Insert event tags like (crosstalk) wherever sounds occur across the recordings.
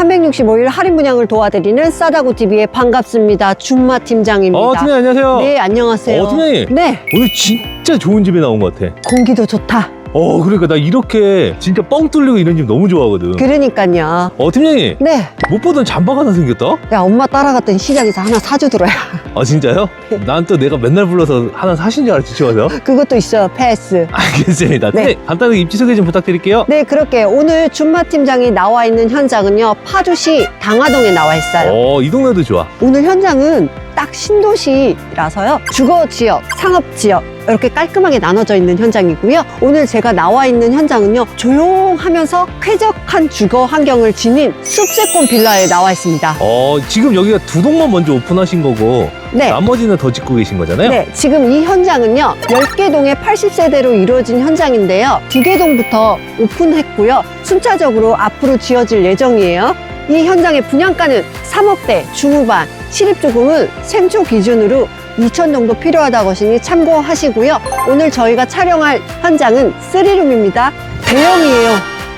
365일 할인 분양을 도와드리는 싸다고 TV의 반갑습니다. 준마 팀장입니다. 어, 팀장님 안녕하세요. 네, 안녕하세요. 어, 팀장님. 네, 오늘 진짜 좋은 집에 나온 것 같아. 공기도 좋다. 어, 그러니까 나 이렇게 진짜 뻥 뚫리고 이런 집 너무 좋아하거든. 그러니까요. 어, 팀장님. 네, 못 보던 잠바가 하나 생겼다? 야 엄마 따라갔더니 시장에서 하나 사주더라. (laughs) 아, 진짜요? 난 또 내가 맨날 불러서 하나 사신 줄 알았지, 치워서. 그것도 있어요. 패스. 알겠습니다. 네. 팀장님, 간단하게 입지 소개 좀 부탁드릴게요. 네, 그렇게 오늘 준마 팀장이 나와 있는 현장은요. 파주시 당화동에 나와 있어요. 어, 이 동네도 좋아. 오늘 현장은 딱 신도시라서요. 주거 지역, 상업 지역 이렇게 깔끔하게 나눠져 있는 현장이고요. 오늘 제가 나와 있는 현장은요. 조용하면서 쾌적한 주거 환경을 지닌 숲세권 빌라에 나와 있습니다. 어, 지금 여기가 두 동만 먼저 오픈하신 거고, 네. 나머지는 더 짓고 계신 거잖아요? 네, 지금 이 현장은요, 10개 동의 80세대로 이루어진 현장인데요. 두 개 동부터 오픈했고요. 순차적으로 앞으로 지어질 예정이에요. 이 현장의 분양가는 3억대 중후반, 실입조금은 생초 기준으로 2천 정도 필요하다고 하시니 참고하시고요. 오늘 저희가 촬영할 현장은 3룸입니다. 대형이에요.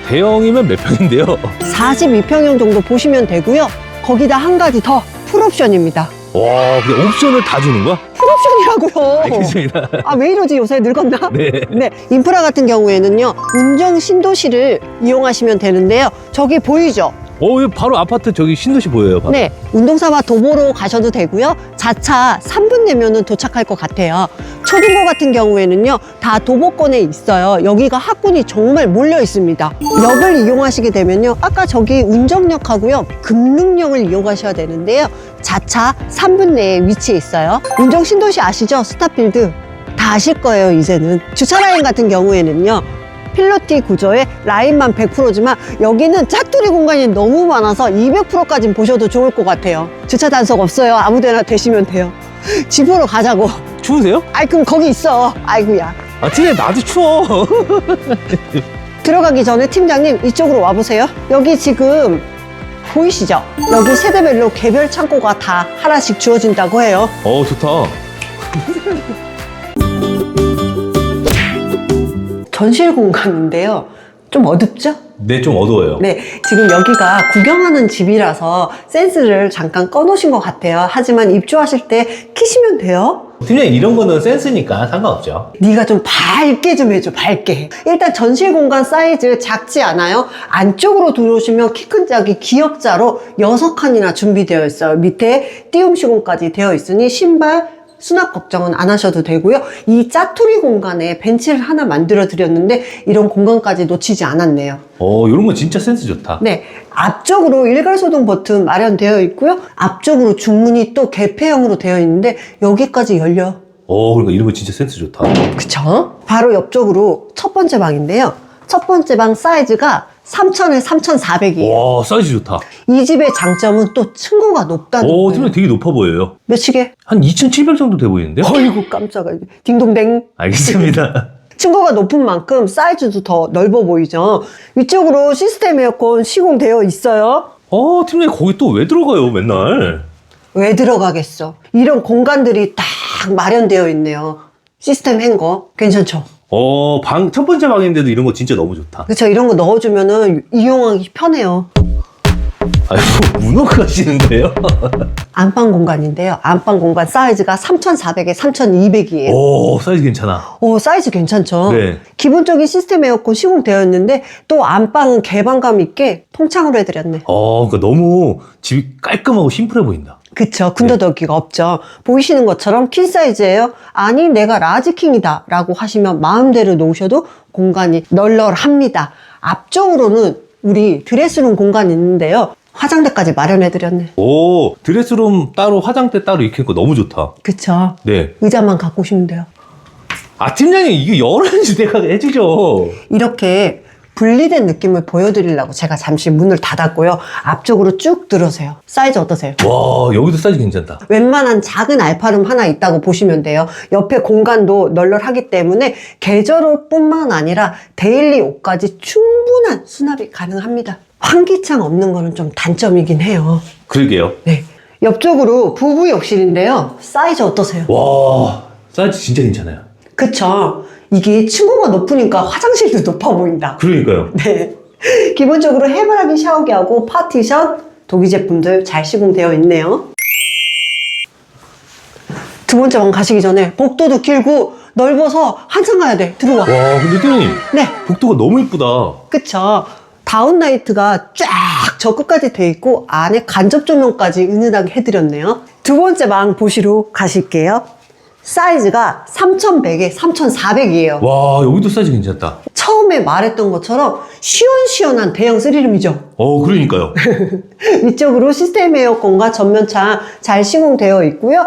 대형이면 몇 평인데요? 42평형 정도 보시면 되고요. 거기다 한 가지 더 풀옵션입니다. 와, 근데 옵션을 다 주는 거야? 풀옵션이라고요. 알겠습니다. 아, 왜 이러지? 요새 늙었나? 네. 네, 인프라 같은 경우에는요, 운정 신도시를 이용하시면 되는데요. 저기 보이죠? 어, 여기 바로 아파트 저기 신도시 보여요. 바로. 네, 운동삼아 도보로 가셔도 되고요. 자차 3분 내면은 도착할 것 같아요. 초등고 같은 경우에는요, 다 도보권에 있어요. 여기가 학군이 정말 몰려 있습니다. 역을 이용하시게 되면요, 아까 저기 운정역하고요, 금능역을 이용하셔야 되는데요. 자차 3분 내에 위치해 있어요. 운정 신도시 아시죠? 스타필드. 다 아실 거예요, 이제는. 주차 라인 같은 경우에는요, 필로티 구조의 라인만 100%지만 여기는 짝투리 공간이 너무 많아서 200%까지 보셔도 좋을 것 같아요. 주차 단속 없어요. 아무데나 되시면 돼요. 집으로 가자고. 추우세요? 아이 그럼 거기 있어. 아이고야. 아, 팀장님, 나도 추워. (laughs) 들어가기 전에 팀장님 이쪽으로 와보세요. 여기 지금 보이시죠? 여기 세대별로 개별 창고가 다 하나씩 주어진다고 해요. 어, 좋다. (laughs) 전실 공간인데요. 좀 어둡죠? 네, 좀 어두워요. 네, 지금 여기가 구경하는 집이라서 센스를 잠깐 꺼놓으신 것 같아요. 하지만 입주하실 때 키시면 돼요. 팀장님, 이런 거는 센스니까 상관없죠. 네가 좀 밝게 좀 해줘, 밝게. 일단 전실 공간 사이즈 작지 않아요? 안쪽으로 들어오시면 키 큰 짝이 기역자로 6칸이나 준비되어 있어요. 밑에 띄움 시공까지 되어 있으니 신발, 수납 걱정은 안 하셔도 되고요. 이 짜투리 공간에 벤치를 하나 만들어 드렸는데 이런 공간까지 놓치지 않았네요. 어, 이런 거 진짜 센스 좋다. 네, 앞쪽으로 일괄소동 버튼 마련되어 있고요. 앞쪽으로 중문이 또 개폐형으로 되어 있는데 여기까지 열려. 어, 그러니까 이런 거 진짜 센스 좋다. 그쵸? 바로 옆쪽으로 첫 번째 방인데요. 첫 번째 방 사이즈가 3,000에 3,400이에요. 와, 사이즈 좋다. 이 집의 장점은 또 층고가 높다는 오, 거예요. 팀장님 되게 높아 보여요. 몇이게? 한 2,700 정도 돼 보이는데요? 어이구 깜짝아. 딩동댕. 알겠습니다. (laughs) 층고가 높은 만큼 사이즈도 더 넓어 보이죠. 위쪽으로 시스템 에어컨 시공되어 있어요. 어, 팀장님 거기 또 왜 들어가요, 맨날? 왜 들어가겠어? 이런 공간들이 딱 마련되어 있네요. 시스템 행거 괜찮죠? 어, 방, 첫 번째 방인데도 이런 거 진짜 너무 좋다. 그쵸? 이런 거 넣어주면은 이용하기 편해요. 아이고, 문어 가시는데요? (laughs) 안방 공간인데요. 안방 공간 사이즈가 3,400에 3,200이에요. 오, 사이즈 괜찮아. 오, 사이즈 괜찮죠? 네. 기본적인 시스템 에어컨 시공되어 있는데 또 안방은 개방감 있게 통창으로 해드렸네. 어, 그러니까 너무 집이 깔끔하고 심플해 보인다. 그쵸. 군더더기가 없죠. 보이시는 것처럼 킹 사이즈예요. 아니, 내가 라지킹이다. 라고 하시면 마음대로 놓으셔도 공간이 널널합니다. 앞쪽으로는 우리 드레스룸 공간이 있는데요. 화장대까지 마련해드렸네. 오, 드레스룸 따로, 화장대 따로 이렇게 하니까 너무 좋다. 그쵸. 네. 의자만 갖고 오시면 돼요. 아, 팀장님, 이게 열어야지 내가 해주죠. 이렇게 분리된 느낌을 보여드리려고 제가 잠시 문을 닫았고요. 앞쪽으로 쭉 들어세요. 사이즈 어떠세요? 와, 여기도 사이즈 괜찮다. 웬만한 작은 알파룸 하나 있다고 보시면 돼요. 옆에 공간도 널널하기 때문에 계절옷뿐만 아니라 데일리 옷까지 충분한 수납이 가능합니다. 환기창 없는 거는 좀 단점이긴 해요. 그러게요. 네. 옆쪽으로 부부 욕실인데요. 사이즈 어떠세요? 와, 사이즈 진짜 괜찮아요. 그쵸? 이게 층고가 높으니까 화장실도 높아 보인다. 그러니까요. 네. (laughs) 기본적으로 해바라기 샤워기하고 파티션, 도기 제품들 잘 시공되어 있네요. 두 번째 방 가시기 전에 복도도 길고 넓어서 한참 가야 돼. 들어와. 와 근데 팀장님 네. 복도가 너무 이쁘다. 그쵸. 다운라이트가 쫙 저 끝까지 돼 있고 안에 간접 조명까지 은은하게 해드렸네요. 두 번째 방 보시러 가실게요. 사이즈가 3100에 3400이에요. 와 여기도 사이즈 괜찮다. 처음에 말했던 것처럼 시원시원한 대형 쓰리룸이죠. 어 그러니까요. (laughs) 위쪽으로 시스템 에어컨과 전면창 잘 시공되어 있고요.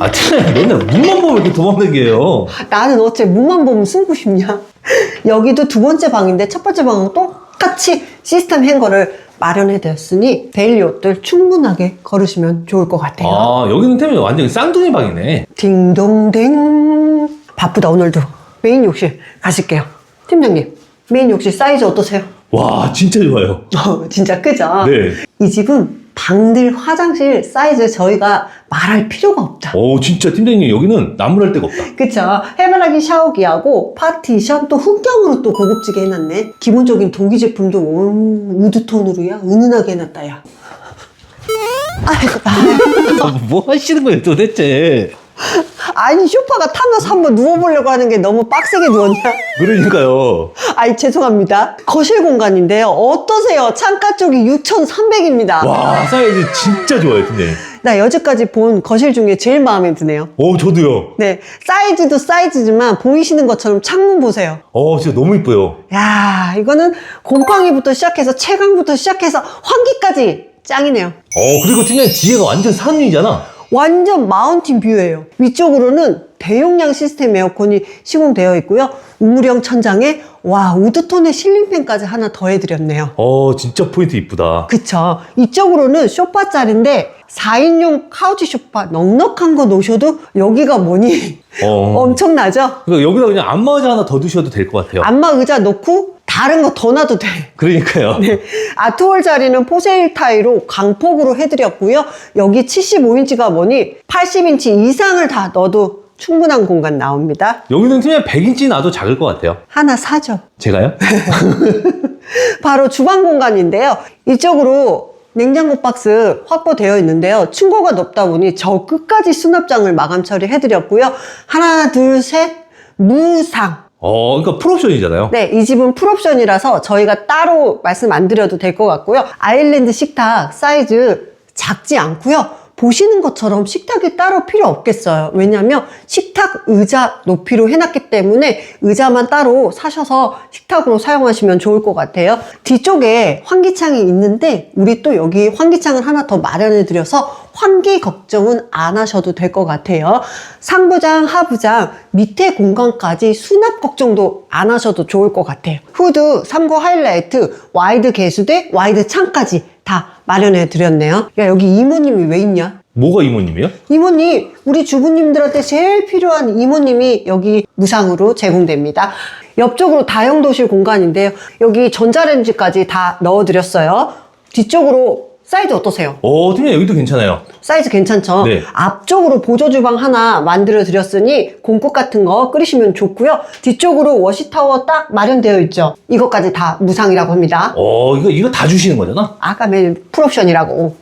아 팀장님 맨날 문만 보면 이렇게 도망다게 해요. 나는 어째 문만 보면 숨고 싶냐? 여기도 두 번째 방인데 첫 번째 방은 똑같이 시스템 행거를 마련해 드렸으니 데일리 옷들 충분하게 걸으시면 좋을 것 같아요. 아 여기는 팀장님 완전 쌍둥이 방이네. 딩동댕. 바쁘다 오늘도. 메인 욕실 가실게요. 팀장님, 메인 욕실 사이즈 어떠세요? 와 진짜 좋아요. 어, (laughs) 진짜 크죠? 네. 이 집은 방들 화장실 사이즈 저희가 말할 필요가 없다. 오 진짜 팀장님 여기는 나무랄 데가 없다. 그쵸. 해바라기 샤워기하고 파티션 또 흑경으로 또 고급지게 해놨네. 기본적인 도기 제품도 온 우드톤으로야 은은하게 해놨다 야. 아이고, 아이고. 아, 뭐 하시는 거예요 도대체? 아니 쇼파가 타면서 한번 누워보려고 하는 게 너무 빡세게 누웠냐? 그러니까요. 아이 죄송합니다. 거실 공간인데요. 어떠세요? 창가 쪽이 6,300입니다. 와 사이즈 진짜 좋아요 팀장님. 나 여지까지 본 거실 중에 제일 마음에 드네요. 오 저도요. 네, 사이즈도 사이즈지만 보이시는 것처럼 창문 보세요. 어 진짜 너무 이뻐요. 야, 이거는 곰팡이부터 시작해서 채광부터 시작해서 환기까지 짱이네요. 어 그리고 팀장님 뒤에가 완전 산이잖아. 완전 마운틴 뷰예요. 위쪽으로는 대용량 시스템 에어컨이 시공되어 있고요. 우물형 천장에 와 우드톤의 실링팬까지 하나 더 해드렸네요. 어 진짜 포인트 이쁘다. 그쵸. 이쪽으로는 소파 짤인데 4인용 카우치 소파 넉넉한 거 놓으셔도 여기가 뭐니 어. (laughs) 엄청나죠? 그러니까 여기다 그냥 안마 의자 하나 더 두셔도 될 것 같아요. 안마 의자 놓고 다른 거 더 놔도 돼. 그러니까요. 네. 아트월 자리는 포세일 타일로 강폭으로 해드렸고요. 여기 75인치가 뭐니 80인치 이상을 다 넣어도 충분한 공간 나옵니다. 여기는 그냥 100인치 놔도 작을 것 같아요. 하나 사죠. 제가요? (laughs) 바로 주방 공간인데요. 이쪽으로 냉장고 박스 확보되어 있는데요. 층고가 높다 보니 저 끝까지 수납장을 마감 처리해드렸고요. 하나, 둘, 셋, 무상. 어, 그러니까 풀옵션이잖아요. 네, 이 집은 풀옵션이라서 저희가 따로 말씀 안 드려도 될 것 같고요. 아일랜드 식탁 사이즈 작지 않고요. 보시는 것처럼 식탁이 따로 필요 없겠어요. 왜냐하면 식탁 의자 높이로 해놨기 때문에 의자만 따로 사셔서 식탁으로 사용하시면 좋을 것 같아요. 뒤쪽에 환기창이 있는데 우리 또 여기 환기창을 하나 더 마련해 드려서 환기 걱정은 안 하셔도 될 것 같아요. 상부장, 하부장, 밑에 공간까지 수납 걱정도 안 하셔도 좋을 것 같아요. 후드, 3구 하이라이트, 와이드 개수대, 와이드 창까지 다 마련해 드렸네요. 야, 여기 이모님이 왜 있냐? 뭐가 이모님이요? 이모님, 우리 주부님들한테 제일 필요한 이모님이 여기 무상으로 제공됩니다. 옆쪽으로 다용도실 공간인데요. 여기 전자레인지까지 다 넣어드렸어요. 뒤쪽으로 사이즈 어떠세요? 어, 팀장 여기도 괜찮아요. 사이즈 괜찮죠? 네. 앞쪽으로 보조 주방 하나 만들어 드렸으니 공국 같은 거 끓이시면 좋고요. 뒤쪽으로 워시타워 딱 마련되어 있죠. 이것까지 다 무상이라고 합니다. 어, 이거, 이거 다 주시는 거잖아? 아까 맨 풀옵션이라고.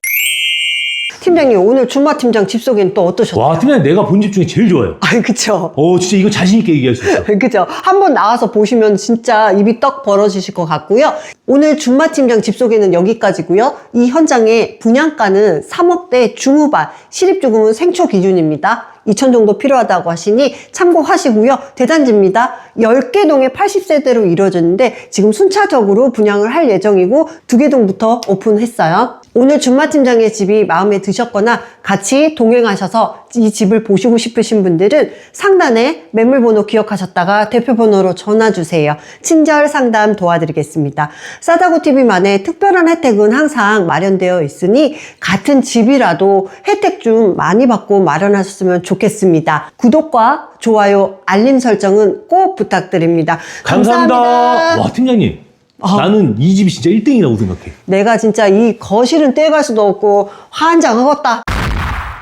팀장님 오늘 준마 팀장 집 소개는 또 어떠셨어요? 와, 팀장 내가 본 집 중에 제일 좋아요. 아이 그쵸. 어, 진짜 이거 자신 있게 얘기할 수 있어. (laughs) 그죠? 한번 나와서 보시면 진짜 입이 떡 벌어지실 것 같고요. 오늘 준마 팀장 집 소개는 여기까지고요. 이 현장의 분양가는 3억대 중후반, 실입조금은 생초 기준입니다. 2천 정도 필요하다고 하시니 참고하시고요. 대단지입니다. 10개 동에 80세대로 이루어졌는데 지금 순차적으로 분양을 할 예정이고 두개 동부터 오픈했어요. 오늘 준마 팀장의 집이 마음에 드셨거나 같이 동행하셔서 이 집을 보시고 싶으신 분들은 상단에 매물번호 기억하셨다가 대표번호로 전화주세요. 친절 상담 도와드리겠습니다. 싸다고TV만의 특별한 혜택은 항상 마련되어 있으니 같은 집이라도 혜택 좀 많이 받고 마련하셨으면 좋겠습니다. 구독과 좋아요, 알림 설정은 꼭 부탁드립니다. 감사합니다. 감사합니다. 와, 팀장님. 어. 나는 이 집이 진짜 1등이라고 생각해. 내가 진짜 이 거실은 떼갈 수도 없고 환장하겠다.